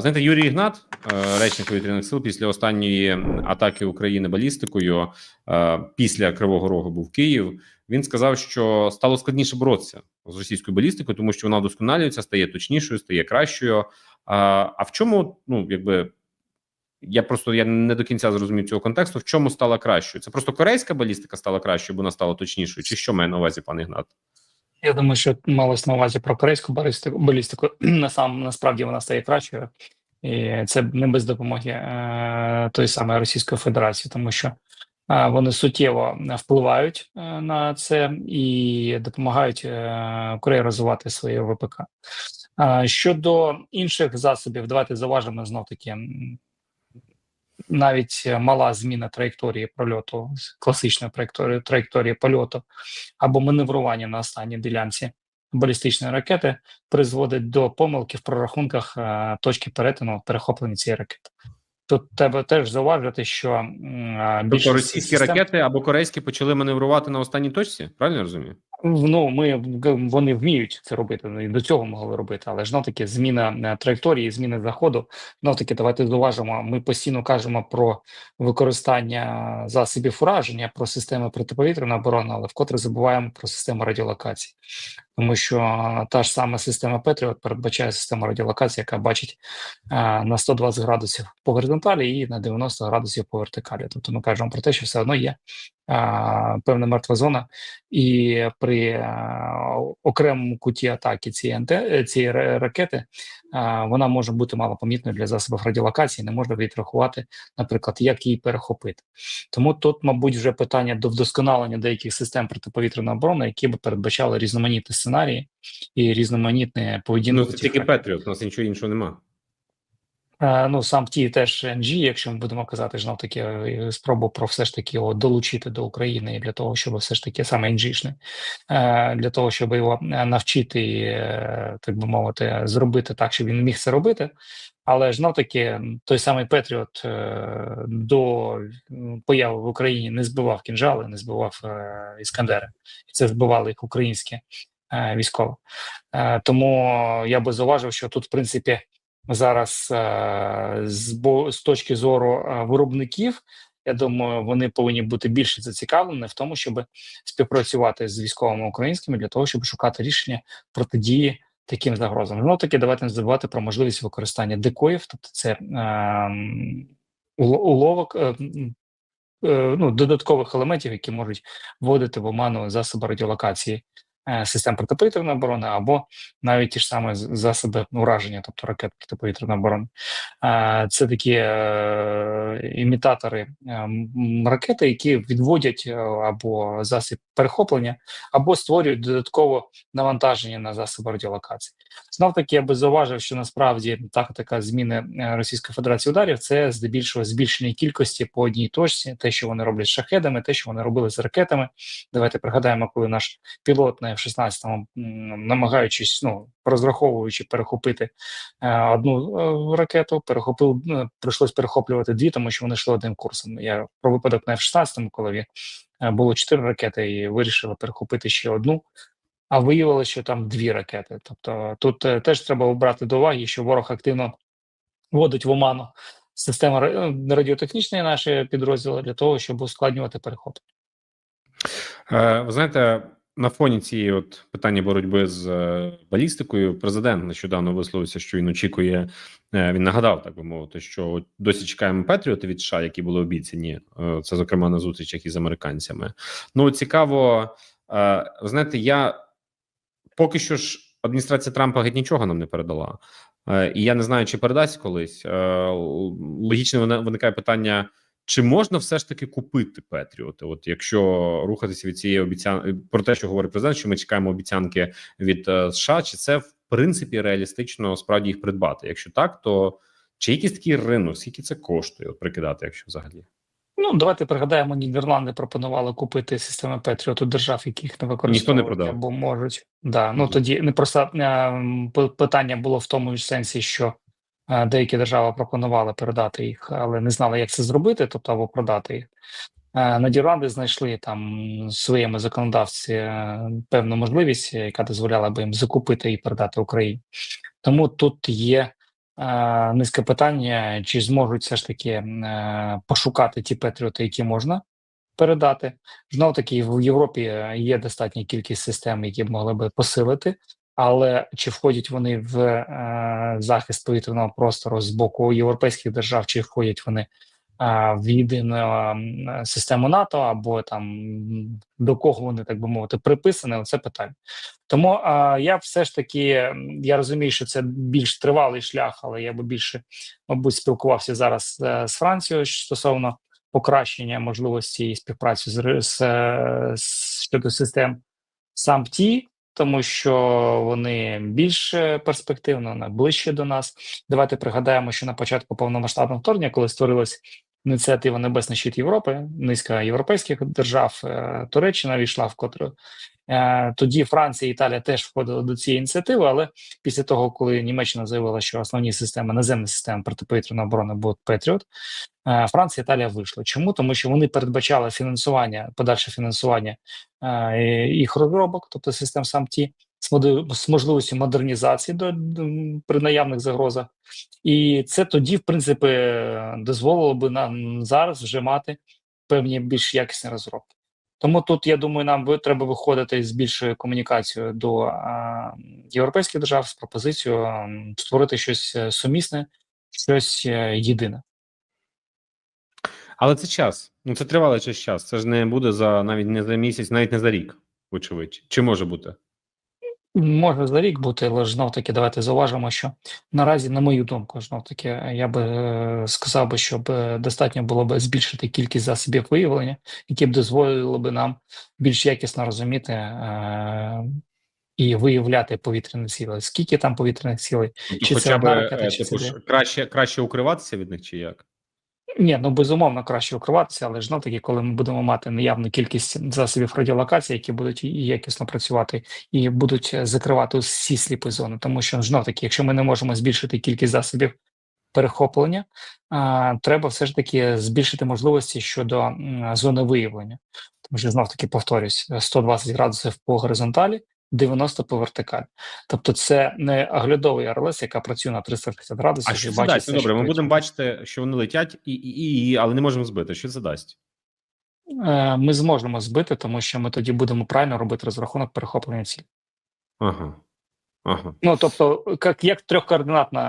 Знаєте, Юрій Ігнат, е, речник повітряних сил, після останньої атаки України балістикою, е, після Кривого Рогу був Київ. Він сказав, що стало складніше боротися з російською балістикою, тому що вона вдосконалюється, стає точнішою, стає кращою. А, а в чому, ну якби я просто я не до кінця зрозумів цього контексту. В чому стала кращою? Це просто корейська балістика стала кращою, бо вона стала точнішою, чи що має на увазі пан Ігнат? Я думаю, що малось на увазі про корейську балістику. Насам насправді вона стає кращою, і це не без допомоги е, тої самої Російської Федерації, тому що е, вони суттєво впливають е, на це і допомагають е, Кореї розвивати своє ВПК. Е, щодо інших засобів, давайте заважимо знов таки. Навіть мала зміна траєкторії прольоту, класичної траєкторії, траєкторії польоту або маневрування на останній ділянці балістичної ракети призводить до помилки в прорахунках е, точки перетину перехоплення цієї ракети. Тут треба теж зауважити, що е, Тобто російські систем- ракети або корейські почали маневрувати на останній точці? Правильно я розумію? Ну, ми вони вміють це робити. ну, І до цього могли робити, але ж таки зміна е, траєкторії, зміна заходу. Знов таки, давайте зуважимо. Ми постійно кажемо про використання засобів ураження, про системи протиповітряної оборони, але вкотре забуваємо про систему радіолокації, тому що та ж сама система Петріот передбачає систему радіолокації, яка бачить на 120 градусів по горизонталі і на 90 градусів по вертикалі. Тобто ми кажемо про те, що все одно є певна мертва зона, і при окремому куті атаки цієї цієї ракети вона може бути малопомітною для засобів радіолокації, не можна відрахувати, наприклад, як її перехопити. Тому тут, мабуть, вже питання до вдосконалення деяких систем протиповітряної оборони, які б передбачали різноманітні сценарії і різноманітні поведінки. Ну це тільки. Петріот, у нас нічого іншого нема. Е, Ну, сам ті теж NG, якщо ми будемо казати, знов таки е, спробу про все ж таки його долучити до України для того, щоб все ж таки саме NG-шний, е, для того, щоб його е, навчити, так би мовити, зробити так, щоб він міг це робити. Але ж знов таки той самий Петріот до появи в Україні не збивав кінжали, не збивав іскандери, і це збивали їх українські е, військові. Е, тому я би зауважив, що тут, в принципі, зараз е, з, точки зору виробників. Я думаю, вони повинні бути більше зацікавлені в тому, щоб співпрацювати з військовими українськими для того, щоб шукати рішення протидії таким загрозам. Ну таки давайте не забувати про можливість використання декоїв, тобто це е, уловок. Е, ну, додаткових елементів, які можуть вводити в оману засоби радіолокації систем протиповітряної оборони, або навіть ті ж самі засоби ураження, тобто ракет протиповітряної оборони. Е, Це такі е, імітатори е, ракети, які відводять е, або засіб перехоплення, або створюють додаткове навантаження на засоби радіолокації. Знов таки я би зауважив, що насправді тактика зміни е, Російської Федерації ударів це здебільшого збільшення кількості по одній точці, те, що вони роблять з шахедами, те, що вони робили з ракетами. Давайте пригадаємо, коли наш пілот на F-16, м, намагаючись, ну розраховуючи перехопити е, одну е, ракету, перехопив, ну, прийшлось перехоплювати дві, тому що вони йшли одним курсом. Я про випадок на F-16, коли е, було чотири ракети, і вирішили перехопити ще одну. А виявилося, що там дві ракети. Тобто тут е, теж треба брати до уваги, що ворог активно вводить в оману системи е, радіотехнічної наші підрозділи для того, щоб ускладнювати перехоп. Е, ви знаєте, на фоні цієї от питання боротьби з е, балістикою, президент нещодавно висловився, що він очікує. е, Він нагадав, так би мовити, що досі чекаємо Петріоти від США, які були обіцяні. Е, Це зокрема на зустрічах із американцями. Ну цікаво, ви знаєте, я поки що ж адміністрація Трампа геть нічого нам не передала. І я не знаю, чи передасть колись. Логічно виникає питання. Чи можна все ж таки купити Петріоти? От якщо рухатися від цієї обіцянки про те, що говорить президент, що ми чекаємо обіцянки від е, США, чи це в принципі реалістично справді їх придбати? Якщо так, то чи якийсь такий ринок, скільки це коштує от прикидати, якщо взагалі? Ну давайте пригадаємо, Нідерланди пропонували купити системи Петріот у держав, яких не використовують продав. або можуть. Да, ну тоді не просто е, м, п- питання було в тому ж сенсі, що деякі держави пропонували передати їх, але не знали, як це зробити, тобто або продати їх. Е, Нідерланди знайшли там своєму законодавстві е, певну можливість, яка дозволяла би їм закупити і передати Україні. Тому тут є е, низка питання, чи зможуть все ж таки е, пошукати ті патріоти, які можна передати. Знову таки, в Європі є достатня кількість систем, які б могли би посилити. Але чи входять вони в е, захист повітряного простору з боку європейських держав, чи входять вони е, в єдину м, систему НАТО, або там до кого вони так би мовити приписані? Оце питання. Тому е, я все ж таки я розумію, що це більш тривалий шлях, але я би більше, мабуть, спілкувався зараз е, з Францією стосовно покращення можливості співпраці з, з, е, з щодо систем SAMPT, тому що вони більш е, перспективно, вони ближче до нас. Давайте пригадаємо, що на початку повномасштабного вторгнення, коли створилась ініціатива Небесний щит Європи, низка європейських держав, е, Туреччина війшла в котру. Е, Тоді Франція і Італія теж входили до цієї ініціативи, але після того, коли Німеччина заявила, що основні системи наземні системи протиповітряної оборони будуть Петріот, е, Франція і Італія вийшли. Чому? Тому що вони передбачали фінансування, подальше фінансування е, їх розробок, тобто систем SAMT, з можливістю модернізації до, при наявних загрозах, і це тоді, в принципі, дозволило би нам зараз вже мати певні більш якісні розробки. Тому тут я думаю, нам треба виходити з більшою комунікацією до європейських держав з пропозицією створити щось е, сумісне, щось е, єдине. Але це час. Ну це тривалий час. Це ж не буде за навіть не за місяць, навіть не за рік, очевидь. Чи може бути? Може за рік бути, але ж знов таки давайте зауважимо, що наразі, на мою думку, знов таки, я би е, сказав би, щоб е, достатньо було б збільшити кількість засобів виявлення, які б дозволили би нам більш якісно розуміти е, і виявляти повітряні сили. Скільки там повітряних? Тобто Чи це б ракета, е, чи це типу, краще, краще укриватися від них, чи як? Ні, ну безумовно краще укриватися, але ж таки, коли ми будемо мати наявну кількість засобів радіолокації, які будуть якісно працювати і будуть закривати всі сліпі зони, тому що знов таки, якщо ми не можемо збільшити кількість засобів перехоплення, а, треба все ж таки збільшити можливості щодо м, зони виявлення. Тому що знов таки повторюсь, 120 градусів по горизонталі. 90 по вертикалі, тобто це не оглядовий РЛС, яка працює на 360 градусів. А що це дасть? все, Ну, що добре, ми будемо бачити, що вони летять, і, і, і, і, але не можемо збити. Що це дасть? Е, ми зможемо збити, тому що ми тоді будемо правильно робити розрахунок перехоплення цілі. Ага. Ага. Ну тобто, як, як трьохкоординатна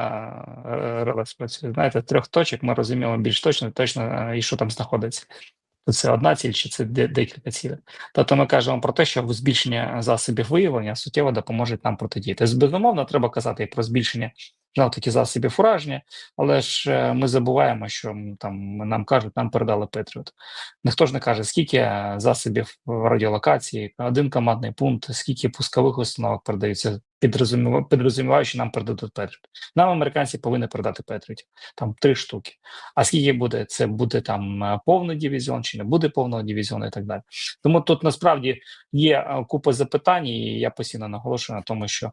е, РЛС працює, знаєте, трьох точок ми розуміємо більш точно, точно е, і що там знаходиться. То це одна ціль, чи це декілька цілей. Тобто ми кажемо про те, що збільшення засобів виявлення суттєво допоможе нам протидіяти. Безумовно, треба казати і про збільшення знов таки засобів ураження, але ж е, ми забуваємо, що там нам кажуть, нам передали Петріот. Ніхто ж не каже, скільки е, засобів радіолокації, один командний пункт, скільки пускових установок передаються, підрозуміва- підрозуміваючи, нам передадуть Петріот. Нам американці повинні передати Петріотів, там три штуки. А скільки буде? Це буде там е, повний дивізіон, чи не буде повного дивізіону і так далі. Тому тут насправді є купа запитань, і я постійно наголошую на тому, що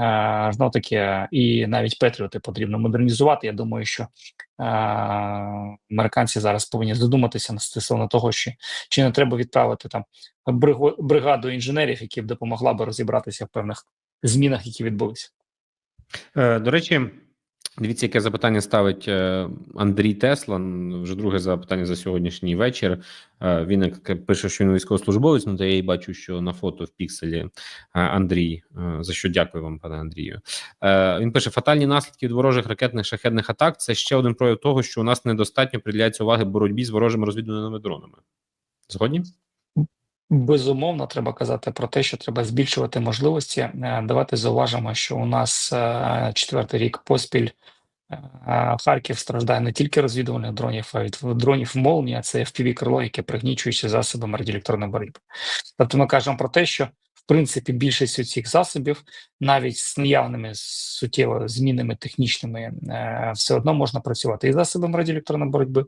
е, знов таки і навіть Петріоти потрібно модернізувати. Я думаю, що е, американці зараз повинні задуматися на стосовно того, що чи не треба відправити там бригаду інженерів, які б допомогла би розібратися в певних змінах, які відбулися. Е, До речі, дивіться, яке запитання ставить е, Андрій Тесла. Вже друге запитання за сьогоднішній вечір. Е, Він пише, що він військовослужбовець. Ну, то я і бачу, що на фото в пікселі е, Андрій. За що дякую вам, пане Андрію. Він пише: фатальні наслідки від ворожих ракетних шахедних атак. Це ще один прояв того, що у нас недостатньо приділяється уваги боротьбі з ворожими розвідуваними дронами. Згодні? Безумовно, треба казати про те, що треба збільшувати можливості. Е, Давайте зауважимо, що у нас е, четвертий рік поспіль е, Харків страждає не тільки розвідувальних дронів, а від дронів молнія, це fpv крило, яке пригнічується засобами радіоелектронної боротьби. Тобто ми кажемо про те, що в принципі більшість цих засобів, навіть з наявними суттєво змінами технічними, е, все одно можна працювати і засобами радіоелектронної боротьби,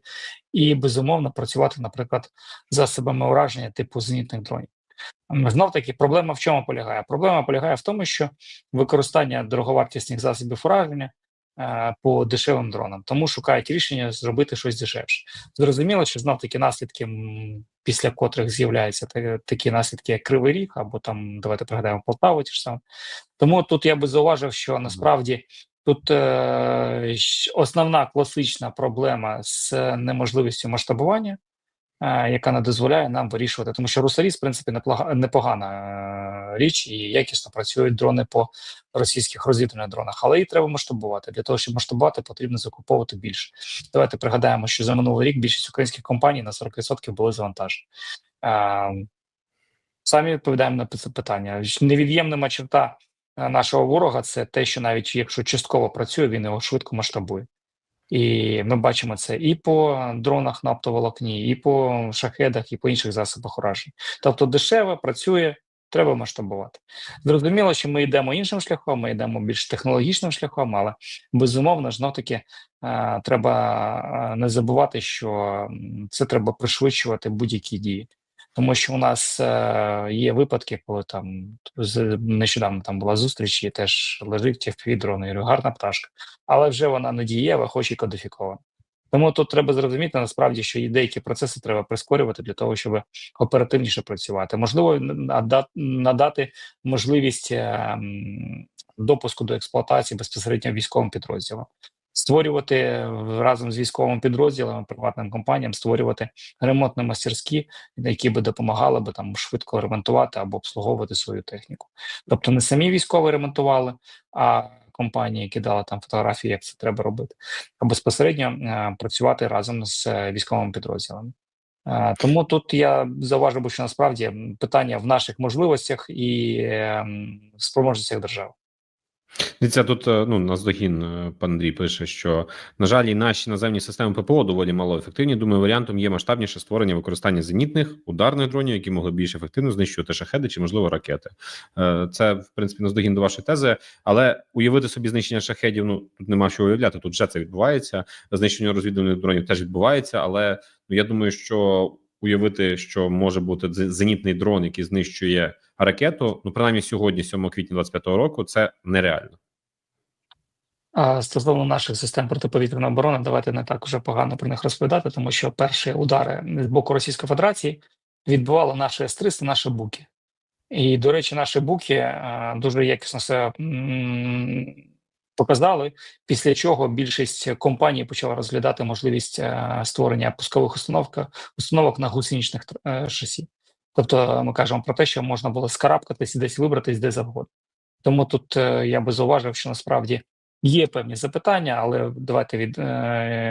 і безумовно працювати, наприклад, засобами ураження типу зенітних дронів. Знов таки, проблема в чому полягає? Проблема полягає в тому, що використання дороговартісних засобів ураження по дешевим дронам, тому шукають рішення зробити щось дешевше. Зрозуміло, що знов таки наслідки, після котрих з'являються та- такі наслідки, як Кривий Ріг, або там давайте пригадаємо Полтаву, ті ж саме. Тому тут я би зауважив, що насправді Тут е, основна класична проблема з неможливістю масштабування, е, яка не дозволяє нам вирішувати, тому що Русаріс, в принципі, непогана е, річ і якісно працюють дрони по російських розвідувальних дронах, але її треба масштабувати. Для того, щоб масштабувати, потрібно закуповувати більше. Давайте пригадаємо, що за минулий рік більшість українських компаній на 40% були завантажені. Е, Самі відповідаємо на це питання. Невід'ємна черта е, нашого ворога це те, що навіть якщо частково працює, він його швидко масштабує. І ми бачимо це і по дронах на оптоволокні, і по шахедах, і по інших засобах уражень. Тобто дешево працює, треба масштабувати. Зрозуміло, що ми йдемо іншим шляхом, ми йдемо більш технологічним шляхом, але безумовно ж таки е, треба е, не забувати, що це треба пришвидшувати будь-які дії. Тому що у нас е, є випадки, коли там з нещодавно там була зустріч, і теж лежить fpv дрон, і гарна пташка, але вже вона не дієва, хоч і кодифікована. Тому тут треба зрозуміти насправді, що і деякі процеси треба прискорювати для того, щоб оперативніше працювати. Можливо, нада- надати можливість е, допуску до експлуатації безпосередньо військовим підрозділам. Створювати е, разом з військовими підрозділами, приватним компаніям, створювати ремонтні мастерські, які би допомагали би там швидко ремонтувати або обслуговувати свою техніку. Тобто не самі військові ремонтували, а компанії кидали там фотографії, як це треба робити, а безпосередньо е, працювати разом з е, військовими підрозділами. Тому тут я зауважив, що насправді питання в наших можливостях і е, спроможностях держави. Дивіться, тут е, ну наздогін е, пан Андрій пише, що на жаль, і наші наземні системи ППО доволі малоефективні. Думаю, варіантом є масштабніше створення використання зенітних ударних дронів, які могли більш ефективно знищувати шахеди чи можливо ракети. Е, Це в принципі наздогін до вашої тези, але уявити собі знищення шахедів. Ну тут нема що уявляти. Тут вже це відбувається. Знищення розвідувальних дронів теж відбувається, але ну я думаю, що уявити, що може бути зенітний дрон, який знищує ракету. Ну принаймні сьогодні, 7 квітня 25-го року, це нереально. А стосовно наших систем протиповітряної оборони, давайте не так уже погано про них розповідати, тому що перші удари з боку Російської Федерації відбивали наші С-300, наші буки. І, до речі, наші буки е, дуже якісно себе показали, після чого більшість компаній почала розглядати можливість е, створення пускових установок, установок на гусеничних е, шасі. Тобто ми кажемо про те, що можна було скарабкатись і десь вибратись де завгодно. Тому тут е, я би зауважив, що насправді є певні запитання, але давайте від,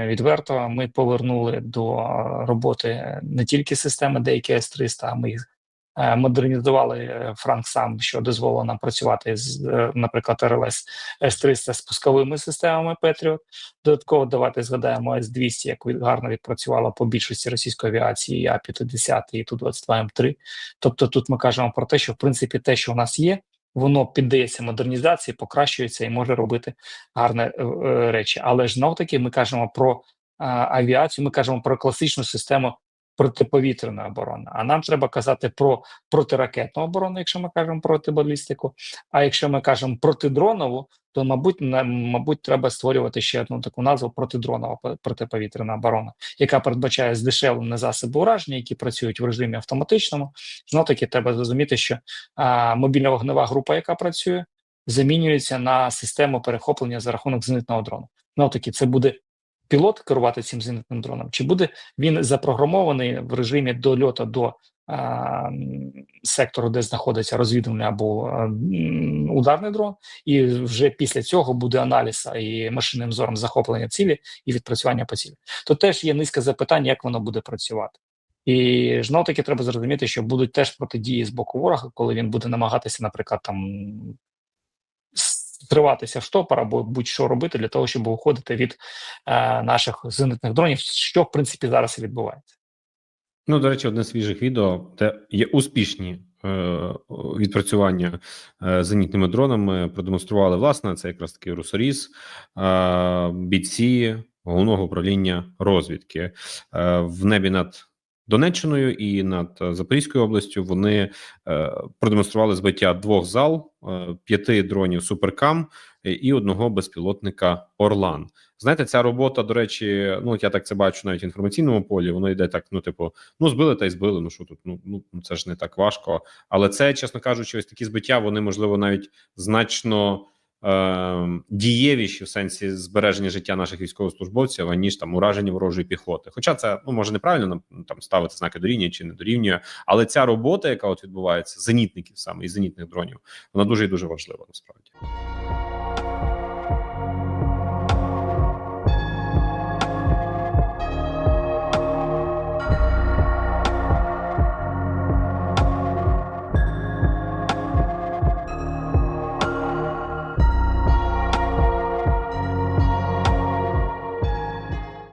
відверто ми повернули до роботи не тільки системи деякі С-300, а ми їх модернізували е, Франк сам, що дозволило нам працювати з, е, наприклад, РЛС С-300 з пусковими системами Patriot. Додатково давайте згадаємо С-200, як гарно відпрацювала по більшості російської авіації, А-50 і Ту-22М3. Тобто тут ми кажемо про те, що в принципі те, що у нас є, воно піддається модернізації, покращується і може робити гарні е, е, речі. Але ж знов таки ми кажемо про е, авіацію, ми кажемо про класичну систему протиповітряної оборони. А нам треба казати про протиракетну оборону, якщо ми кажемо проти балістику. А якщо ми кажемо протидронову, то мабуть, на- мабуть, треба створювати ще одну таку назву протидронова по- протиповітряна оборона, яка передбачає здешевлені засоби ураження, які працюють в режимі автоматичному. Знов таки треба зрозуміти, що а, мобільна вогнева група, яка працює, замінюється на систему перехоплення за рахунок зенитного дрону. Знов таки, це буде пілот керувати цим зенитним дроном, чи буде він запрограмований в режимі дольоту до а, сектору, де знаходиться розвідувальний або а, ударний дрон, і вже після цього буде аналіз і машинним зором захоплення цілі і відпрацювання по цілі. То теж є низка запитань, як воно буде працювати. І знов таки треба зрозуміти, що будуть теж протидії з боку ворога, коли він буде намагатися, наприклад, там стриватися в штопор або будь-що робити для того, щоб уходити від е, наших зенитних дронів, що в принципі зараз і відбувається. Ну, до речі, одне з свіжих відео, де є успішні е, відпрацювання е, зенітними дронами. Продемонстрували власне це якраз таки Русоріс, е, бійці головного управління розвідки е, в небі над Донеччиною і над е, Запорізькою областю. Вони е, продемонстрували збиття двох зал, е, п'яти дронів Суперкам і одного безпілотника Орлан. Знаєте, ця робота, до речі, ну я так це бачу навіть в інформаційному полі. Воно йде так: ну, типу, ну збили та й збили. Ну що тут? Ну ну ну, це ж не так важко. Але це, чесно кажучи, ось такі збиття, вони можливо навіть значно дієвіші в сенсі збереження життя наших військовослужбовців, аніж там ураження ворожої піхоти. Хоча це ну може неправильно там ставити знаки дорівнює чи не дорівнює, але ця робота, яка от відбувається, зенітників саме і зенітних дронів, вона дуже і дуже важлива насправді.